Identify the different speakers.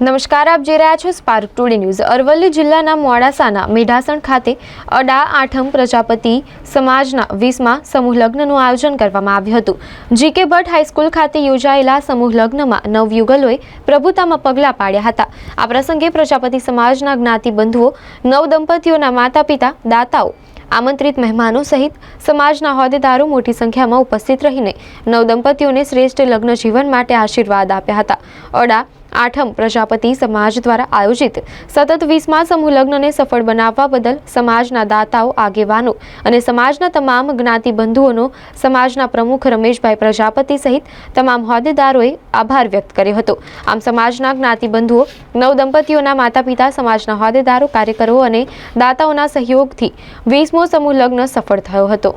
Speaker 1: નમસ્કાર, આપ જોઈ રહ્યા છો સ્પાર્ક ટુડે ન્યૂઝ અરવલ્લી જિલ્લાના મોડાસાના મેઢાસણ ખાતે અડા આઠમ પ્રજાપતિ સમાજના વીસમાં સમૂહ લગ્નનું આયોજન કરવામાં આવ્યું હતું. જીકે ભટ્ટ હાઈસ્કૂલ ખાતે યોજાયેલા સમૂહ લગ્નમાં નવયુગલોએ પ્રભુતામાં પગલાં પાડ્યા હતા. આ પ્રસંગે પ્રજાપતિ સમાજના જ્ઞાતિ બંધુઓ, નવ દંપતીઓના માતા પિતા દાતાઓ, આમંત્રિત મહેમાનો સહિત સમાજના હોદ્દેદારો મોટી સંખ્યામાં ઉપસ્થિત રહીને નવ દંપતીઓને શ્રેષ્ઠ લગ્ન જીવન માટે આશીર્વાદ આપ્યા હતા. અડા આઠમ પ્રજાપતિ સમાજ દ્વારા આયોજિત સતત વીસમા સમૂહ લગ્નને સફળ બનાવવા બદલ સમાજના દાતાઓ આગેવાનો અને સમાજના તમામ જ્ઞાતિ બંધુઓનો સમાજના પ્રમુખ રમેશભાઈ પ્રજાપતિ સહિત તમામ હોદ્દેદારોએ આભાર વ્યક્ત કર્યો હતો. આમ સમાજના જ્ઞાતિ બંધુઓ, નવ દંપતીઓના માતા પિતા સમાજના હોદ્દેદારો, કાર્યકરો અને દાતાઓના સહયોગથી વીસમો સમૂહ લગ્ન સફળ થયો હતો.